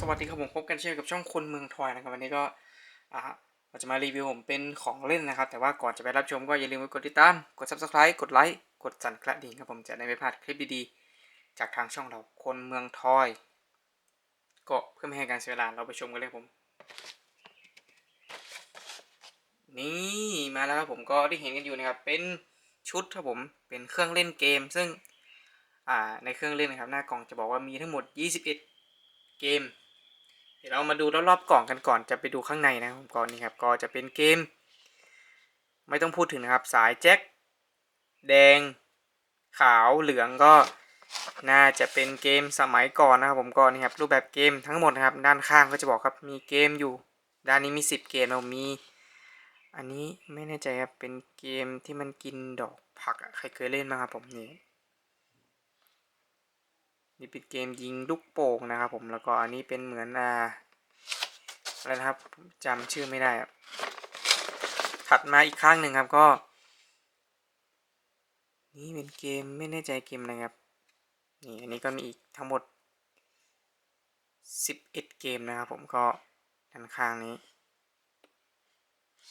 สวัสดีครับผมพบกันเช่นกับช่องคนเมืองทอยนะครับวันนี้ก็อ่าเราจะมารีวิวผมเป็นของเล่นนะครับ แต่ว่าก่อนจะไปรับชมก็อย่าลืมกดติดตาม กด subscribe กดไลค์กดสั่นกระดิ่งครับผมจะได้ไม่พลาดคลิปดีๆ จากทางช่องเราคนเมืองทอย ก็เพื่อไม่ให้การเสียเวลาเราไปชมกันเลยครับผม นี่มาแล้วครับผมก็ที่เห็นกันอยู่นะครับเป็นชุดครับผมเป็นเครื่องเล่นเกม ซึ่งอ่าในเครื่องเล่นนะครับหน้ากล่องจะบอกว่ามีทั้งหมด 21เกม เดี๋ยวเรามาดูรอบๆกล่องกันก่อนจะไปดูข้างในนะครับผมก่อนนี่ครับก็จะเป็นเกม ไม่ต้องพูดถึงนะครับสายแจ็คแดง ขาวเหลืองก็น่าจะเป็นเกมสมัยก่อนนะครับผมก่อนนี่ครับรูปแบบเกมทั้งหมดนะครับด้านข้างก็จะบอกครับมีเกมอยู่ ด้านนี้มี 10 เกมเรามี อันนี้ไม่แน่ใจครับเป็นเกมที่มันกินดอกผักใครเคยเล่นบ้างครับผมนี่ นี่เป็นเกมยิงลูกโป่งนะครับผมแล้วก็อันนี้เป็นเหมือนอ่าอะไรนะครับจำชื่อไม่ได้ครับถัดมาอีกข้างหนึ่งครับก็ นี่เป็นเกมไม่แน่ใจเกมอะไรครับนี่อันนี้ก็มีอีกทั้งหมด11เกมนะครับผมก็ด้านข้างนี้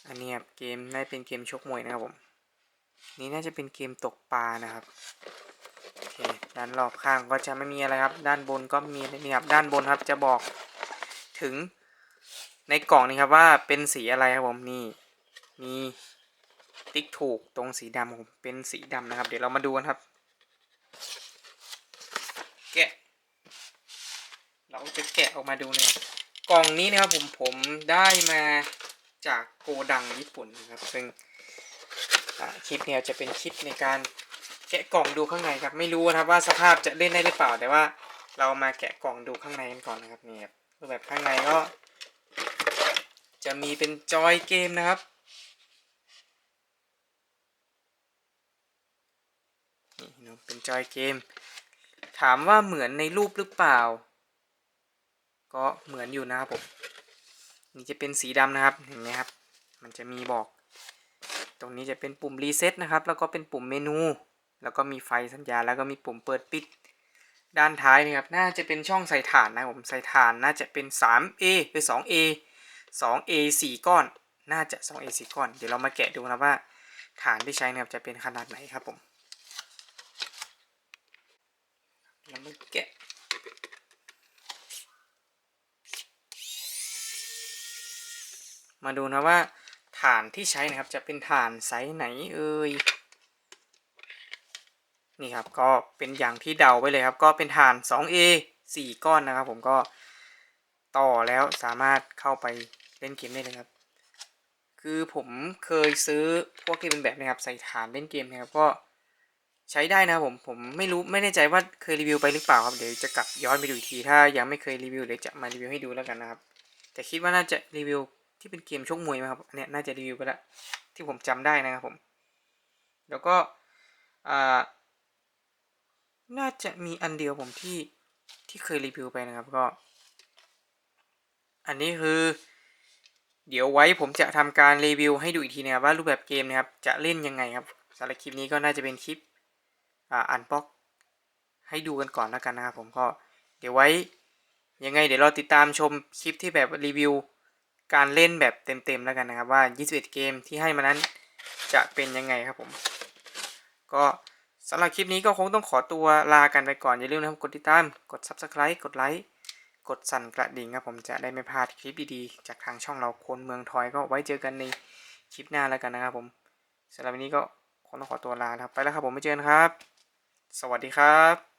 อันนี้ครับเกมน่าจะเป็นเกมชกมวยนะครับผม นี่น่าจะเป็นเกมตกปลานะครับ ด้านรอบข้างก็จะไม่มีอะไรครับ ด้านบนก็มีนี่ครับด้านบนครับจะบอกถึงในกล่องนี้ครับว่าเป็นสีอะไรครับผมนี่มีติ๊กถูกตรงสีดำผมเป็นสีดำนะครับ เดี๋ยวเรามาดูกันครับ แกะ เราจะแกะออกมาดูนะครับกล่องนี้นะครับผมผมได้มาจากโกดังญี่ปุ่นนะครับ ซึ่งคลิปเนี่ยจะเป็นคลิปในการ แกะกล่องดูข้างในครับ ไม่รู้นะครับว่าสภาพจะเล่นได้หรือเปล่า แต่ว่าเรามาแกะกล่องดูข้างในกันก่อนนะครับนี่ครับรูปแบบข้างในก็ จะมีเป็นจอยเกมนะครับนี่นะเป็นจอยเกม ถามว่าเหมือนในรูปหรือเปล่า ก็เหมือนอยู่นะครับผมนี่จะเป็นสีดำนะครับเห็นไหมครับ มันจะมีบอก ตรงนี้จะเป็นปุ่มรีเซ็ตนะครับ แล้วก็เป็นปุ่มเมนู แล้วก็มีไฟสัญญาณแล้วก็มีปุ่มเปิดปิด ด้านท้ายนะครับน่าจะเป็นช่องใส่ถ่านนะผมใส่ถ่านน่าจะเป็น 3A หรือ 2A 2A 4 ก้อน น่าจะ 2A 4 ก้อน เดี๋ยวเรามาแกะดูนะว่าฐานที่ใช้นะครับจะเป็นขนาดไหนครับผมเรามาแกะมาดูนะว่าฐานที่ใช้นะครับจะเป็นฐานไซส์ไหนเอ่ย นี่ครับก็เป็นอย่างที่เดาไว้เลยครับ ก็เป็นฐาน 2A 4 ก้อนนะครับ ผมก็ต่อแล้วสามารถเข้าไปเล่นเกมได้เลยครับ คือผมเคยซื้อพวกที่เป็นแบบนี้ครับใส่ฐานเล่นเกมนะครับก็ใช้ได้นะครับผมผมไม่รู้ไม่แน่ใจว่าเคยรีวิวไปหรือเปล่าครับเดี๋ยวจะกลับย้อนไปดูอีกทีถ้ายังไม่เคยรีวิวเดี๋ยวจะมารีวิวให้ดูแล้วกันนะครับ แต่คิดว่าน่าจะรีวิวที่เป็นเกมชกมวยไหมครับเนี้ยน่าจะรีวิวไปแล้วที่ผมจำได้นะครับผม แล้วก็อ่า น่าจะมีอันเดียวผมที่ที่เคยรีวิวไปนะครับก็ อันนี้คือ เดี๋ยวไว้ผมจะทำการรีวิวให้ดูอีกทีนะครับว่ารูปแบบเกมนะครับจะเล่นยังไงครับสำหรับคลิปนี้ก็น่าจะเป็นคลิปอ่าอันบ็อกให้ดูกันก่อนแล้วกันนะครับผมก็เดี๋ยวไว้ยังไงเดี๋ยวเราติดตามชมคลิปที่แบบรีวิวการเล่นแบบเต็มๆแล้วกันนะครับว่า 21 เกมที่ให้มานั้นจะเป็นยังไงครับผม ก็ สำหรับคลิปนี้ก็คงต้องขอตัวลากันไปก่อน อย่าลืมนะครับกดติดตาม กด Subscribe กดไลค์กดสั่นกระดิ่งครับผมจะได้ไม่พลาดคลิปดีๆ จากทางช่องเราคนเมืองทอยก็ไว้เจอกันในคลิปหน้าแล้วกันนะครับผมสำหรับวันนี้ก็คงต้องขอตัวลาครับไปแล้วครับผมไม่เจอกันครับ สวัสดีครับ